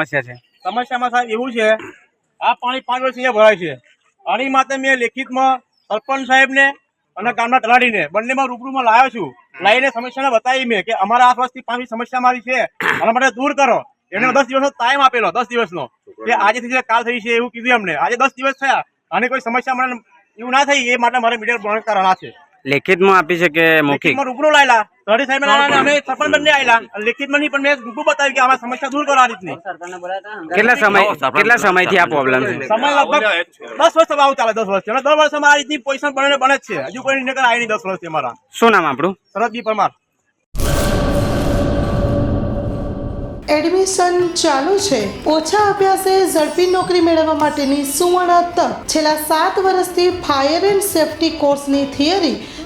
સમસ્યા છે. સમસ્યામાં સાહેબ એવું છે આ પાણી પાંચ વર્ષ અહીંયા ભરાય છે. પાણી માટે મેં લેખિતમાં સરપંચ સાહેબને અને ગામના તલાટીને બંનેમાં રૂબરૂમાં લાવ્યો છું. લાવીને સમસ્યાને બતાવી મેં કે અમારા આ વર્ષથી પાંચ સમસ્યા મારી છે. આના માટે દૂર કરો. એમને દસ દિવસનો ટાઈમ આપેલો દસ દિવસનો. કે આજે થઈ કાલ થઈ છે એવું કીધું એમને. આજે દસ દિવસ થયા. અને કોઈ સમસ્યા મને એવું ના થઈ એ માટે મારે મીડિયા બંધ કરવાના છે. લેખિતમાં આપી છે કે મૌખિક? રૂબરૂ લાયેલા. તલાટી સાહેબ અમે સરપંચ બંને આવેલા લેખિતમાં માં પણ મેં રૂબરૂ બતાવ્યું કે આમાં સમસ્યા દૂર કરવા રીતની. કેટલા સમય કેટલા સમયથી આ પ્રોબ્લેમ છે? સમય લગભગ દસ વર્ષ આવું ચાલે દસ વર્ષથી અને દર વર્ષ અમારા રીતની પોઝિશન બને બને જ છે. હજુ કોઈ નિર્ણય આવી નહીં દસ વર્ષથી અમારા. શું નામ આપણું? શરદ બી પરમાર. એડમિશન ચાલુ છે. ઓછા અભ્યાસે ઝડપી નોકરી મેળવવા માટેની સુવર્ણ તક. છેલ્લા સાત વર્ષથી ફાયર એન્ડ સેફટી કોર્સની થિયરી